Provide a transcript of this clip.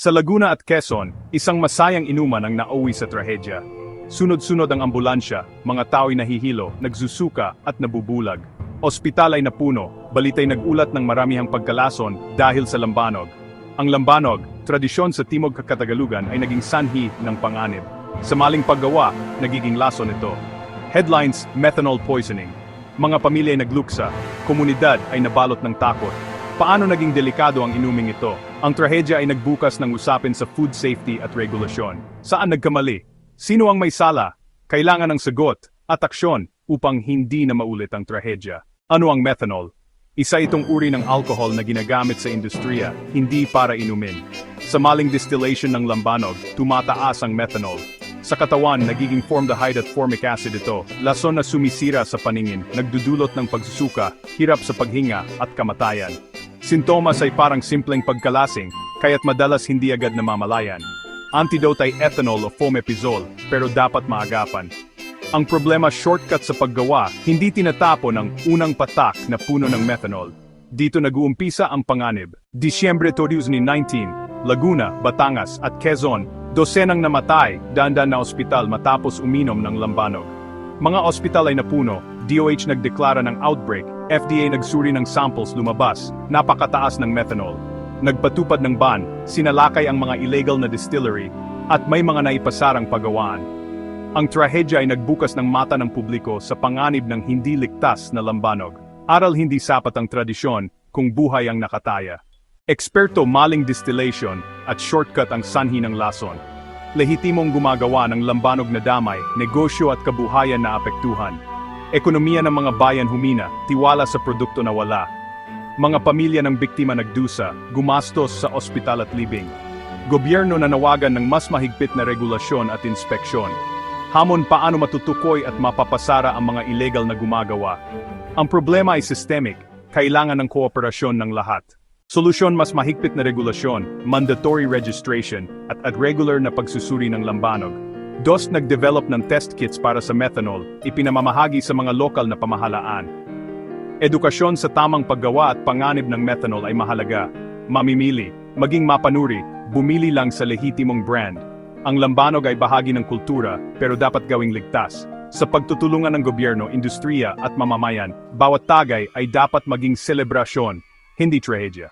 Sa Laguna at Quezon, isang masayang inuman ang nauwi sa trahedya. Sunod-sunod ang ambulansya, mga tao'y nahihilo, nagsusuka at nabubulag. Ospital ay napuno, balitay nag-ulat ng maramihang pagkalason dahil sa lambanog. Ang lambanog, tradisyon sa Timog Katagalugan ay naging sanhi ng panganib. Sa maling paggawa, nagiging lason ito. Headlines, methanol poisoning. Mga pamilya ay nagluksa, komunidad ay nabalot ng takot. Paano naging delikado ang inuming ito? Ang trahedya ay nagbukas ng usapin sa food safety at regulasyon. Saan nagkamali? Sino ang may sala? Kailangan ng sagot at aksyon upang hindi na maulit ang trahedya. Ano ang methanol? Isa itong uri ng alcohol na ginagamit sa industriya, hindi para inumin. Sa maling distillation ng lambanog, tumataas ang methanol. Sa katawan, nagiging formaldehyde at formic acid ito, lason na sumisira sa paningin, nagdudulot ng pagsusuka, hirap sa paghinga, at kamatayan. Sintomas ay parang simpleng pagkalasing, kaya't madalas hindi agad namamalayan. Antidote ay ethanol o fomepizole, pero dapat maagapan. Ang problema shortcut sa paggawa, hindi tinatapon ang unang patak na puno ng methanol. Dito nag-uumpisa ang panganib. Disyembre 2019, Laguna, Batangas at Quezon, dosenang namatay, dandan na ospital matapos uminom ng lambanog. Mga ospital ay napuno, DOH nagdeklara ng outbreak, FDA nagsuri ng samples lumabas, napakataas ng methanol. Nagpatupad ng ban, sinalakay ang mga illegal na distillery, at may mga naipasarang pagawaan. Ang trahedya ay nagbukas ng mata ng publiko sa panganib ng hindi ligtas na lambanog. Aral hindi sapat ang tradisyon kung buhay ang nakataya. Eksperto maling distillation at shortcut ang sanhi ng lason. Lehitimong gumagawa ng lambanog na damay, negosyo at kabuhayan na apektuhan. Ekonomiya ng mga bayan humina, tiwala sa produkto na wala. Mga pamilya ng biktima nagdusa, gumastos sa ospital at libing. Gobyerno nanawagan ng mas mahigpit na regulasyon at inspeksyon. Hamon paano matutukoy at mapapasara ang mga illegal na gumagawa. Ang problema ay systemic, kailangan ng kooperasyon ng lahat. Solusyon mas mahigpit na regulasyon, mandatory registration, at at regular na pagsusuri ng lambanog. DOS nag-develop ng test kits para sa methanol, ipinamamahagi sa mga lokal na pamahalaan. Edukasyon sa tamang paggawa at panganib ng methanol ay mahalaga. Mamimili, maging mapanuri, bumili lang sa lehitimong brand. Ang lambanog ay bahagi ng kultura, pero dapat gawing ligtas. Sa pagtutulungan ng gobyerno, industriya at mamamayan, bawat tagay ay dapat maging selebrasyon, hindi trahedya.